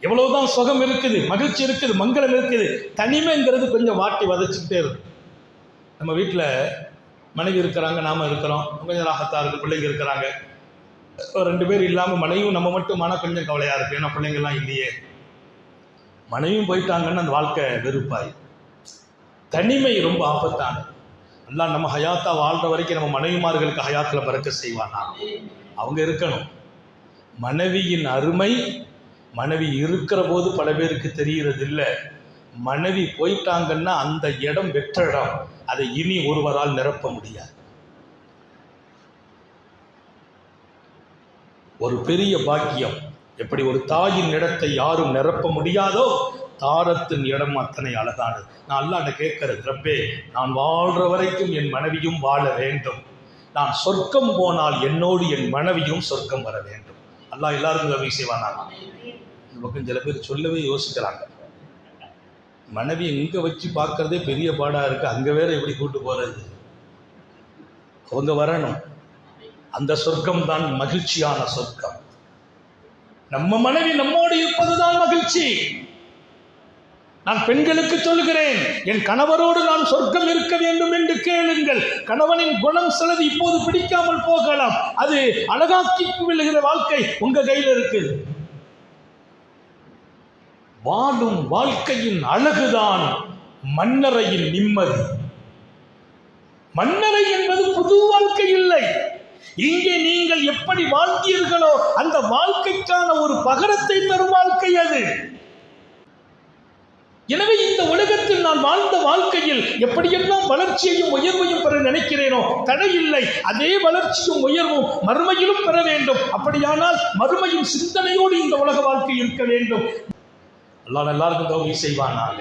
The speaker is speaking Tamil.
எவ்வளவுதான் சுகம் இருக்குது மகிழ்ச்சி இருக்குது மங்களம் இருக்குது தனிமைங்கிறது கொஞ்சம் வாட்டி வதச்சிக்கிட்டே இருக்கும். நம்ம வீட்டில் மனைவி இருக்கிறாங்க நாம இருக்கிறோம். கொஞ்சம் ராகத்தாக இருக்கு பிள்ளைங்க இருக்கிறாங்க. ரெண்டு பேர் இல்லாமல் மனைவியும் நம்ம மட்டும் மன கொஞ்சம் கவலையாக இருக்கு. ஏன்னா பிள்ளைங்கள்லாம் இல்லையே. மனைவியும் போயிட்டாங்கன்னு அந்த வாழ்க்கை வெறுப்பாய். தனிமை ரொம்ப ஆபத்தானது. எல்லாம் நம்ம ஹயாத்தா வாழ்ற வரைக்கும் நம்ம மனைவிமார்களுக்கு ஹயாத்தில் பறக்க செய்வானா? அவங்க இருக்கணும். மனைவியின் அருமை மனைவி இருக்கிற போது பல பேருக்கு தெரிகிறதில்ல. மனைவி போயிட்டாங்கன்னா அந்த இடம் வெற்ற இடம். அதை இனி ஒருவரால் நிரப்ப முடியாது. ஒரு பெரிய பாக்கியம். எப்படி ஒரு தாயின் இடத்தை யாரும் நிரப்ப முடியாதோ தாரத்தின் இடம் அத்தனை அழகானது. நான் அல்லாட்ட கேட்கறது ரப்பே நான் வாழ்ற வரைக்கும் என் மனைவியும் வாழ வேண்டும். நான் சொர்க்கம் போனால் என்னோடு என் மனைவியும் சொர்க்கம் வர வேண்டும். அல்லா எல்லாருக்கும் உதவி செய்வானா இந்த பக்கம் சில பேர் சொல்லவே யோசிக்கிறாங்க. மனைவி எங்கே வச்சு பார்க்கறதே பெரிய பாடாக இருக்குது அங்கே வேற எப்படி கூட்டு போகிறது அவங்க வரணும். அந்த சொர்க்கம் தான் மகிழ்ச்சியான சொர்க்கம். நம்ம மனைவி நம்மோடு இருப்பதுதான் மகிழ்ச்சி. நான் பெண்களுக்கு சொல்கிறேன் என் கணவரோடு நான் சொர்க்கம் இருக்க வேண்டும் என்று கேளுங்கள். கணவனின் குணம் சிலது இப்போது பிடிக்காமல் போகலாம். அது அழகாக்கி விழுகிற வாழ்க்கை உங்க கையில் இருக்குது வாழும் வாழ்க்கையின் அழகுதான் மன்னரையின் நிம்மதி. மன்னரை என்பது புது வாழ்க்கை இல்லை. இங்கே நீங்கள் எப்படி வாழ்ந்தீர்களோ அந்த வாழ்க்கைக்கான ஒரு பகரத்தை தரும் வாழ்க்கை அது. எனவே இந்த உலகத்தில் நான் வாழ்ந்த வாழ்க்கையில் எப்படியெல்லாம் வளர்ச்சியையும் உயர்வையும் பெற நினைக்கிறேனோ தடையில்லை. அதே வளர்ச்சியும் உயர்வும் மறுமையிலும் பெற வேண்டும். அப்படியானால் மறுமையும் சிந்தனையோடு இந்த உலக வாழ்க்கை இருக்க வேண்டும். அல்லாஹ் எல்லாருக்கும் தோல்வி செய்வானாக